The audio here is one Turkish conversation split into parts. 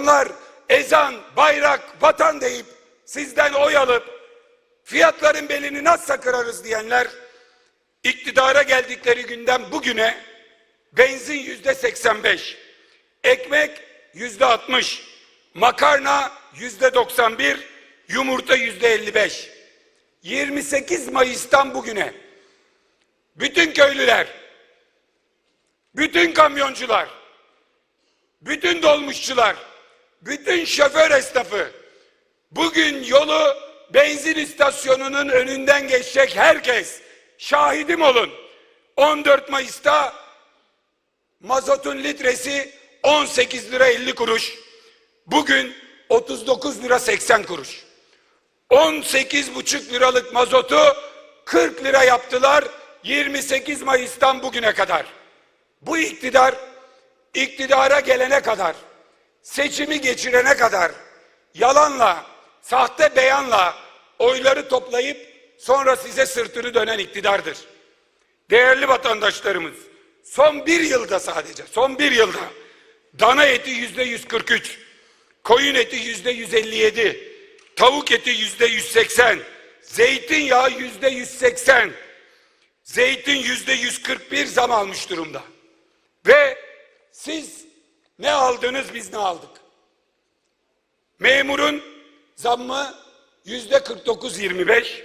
Onlar ezan, bayrak, vatan deyip sizden oy alıp fiyatların belini nasıl kırarız diyenler iktidara geldikleri günden bugüne benzin yüzde 85, ekmek yüzde 60, makarna yüzde 91, yumurta yüzde 55. 28 Mayıs'tan bugüne bütün köylüler, bütün kamyoncular, bütün dolmuşçular, bütün şoför esnafı, bugün yolu benzin istasyonunun önünden geçecek herkes şahidim olun. 14 Mayıs'ta mazotun litresi 18 lira 50 kuruş. Bugün 39 lira 80 kuruş. 18,5 liralık mazotu 40 lira yaptılar 28 Mayıs'tan bugüne kadar. Bu iktidar iktidara gelene kadar, seçimi geçirene kadar yalanla, sahte beyanla oyları toplayıp sonra size sırtını dönen iktidardır. Değerli vatandaşlarımız, son bir yılda sadece, son bir yılda dana eti yüzde 143, koyun eti yüzde 157, tavuk eti yüzde 180, zeytinyağı yüzde 180, zeytin yüzde 141 zam almış durumda. Ve siz ne aldınız biz ne aldık? Memurun zammı yüzde 49.25,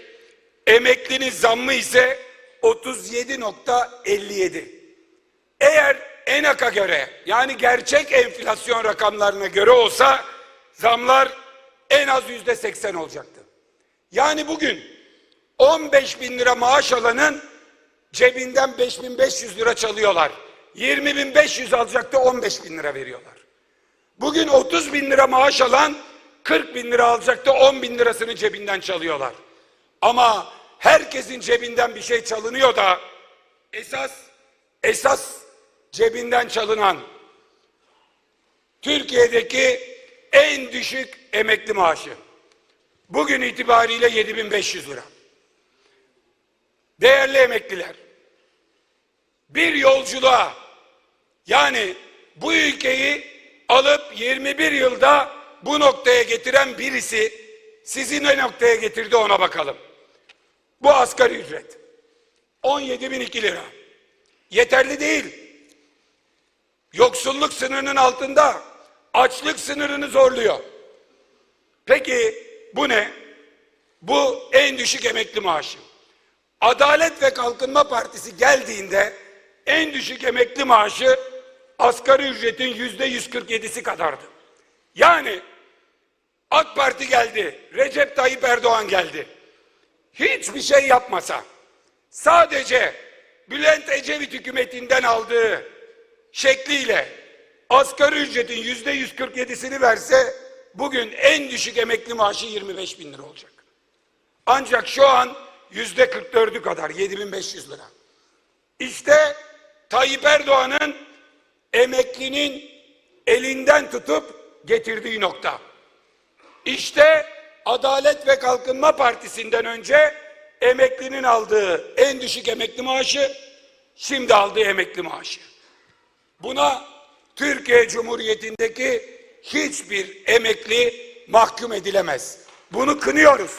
emeklinin zammı ise 37.57. Eğer ENAK'a göre yani gerçek enflasyon rakamlarına göre olsa zamlar en az yüzde 80 olacaktı. Yani bugün 15 bin lira maaş alanın cebinden 5500 lira çalıyorlar. 20.500 alacaktı 15 bin lira veriyorlar. Bugün 30 bin lira maaş alan 40 bin lira alacaktı 10 bin lirasını cebinden çalıyorlar. Ama herkesin cebinden bir şey çalınıyor da esas esas cebinden çalınan Türkiye'deki en düşük emekli maaşı. Bugün itibariyle 7500 lira. Değerli emekliler, bir yolculuğa yani bu ülkeyi alıp 21 yılda bu noktaya getiren birisi sizi ne noktaya getirdi ona bakalım. Bu asgari ücret. 17.002 lira. Yeterli değil. Yoksulluk sınırının altında açlık sınırını zorluyor. Peki bu ne? Bu en düşük emekli maaşı. Adalet ve Kalkınma Partisi geldiğinde en düşük emekli maaşı asgari ücretin yüzde 147'si kadardı. Yani AK Parti geldi, Recep Tayyip Erdoğan geldi. Hiçbir şey yapmasa, sadece Bülent Ecevit hükümetinden aldığı şekliyle asgari ücretin yüzde 147'sini verse bugün en düşük emekli maaşı 25 bin lira olacak. Ancak şu an yüzde 44'ü kadar 7500 lira. İşte Tayyip Erdoğan'ın emeklinin elinden tutup getirdiği nokta. İşte Adalet ve Kalkınma Partisi'nden önce emeklinin aldığı en düşük emekli maaşı, şimdi aldığı emekli maaşı. Buna Türkiye Cumhuriyeti'ndeki hiçbir emekli mahkum edilemez. Bunu kınıyoruz.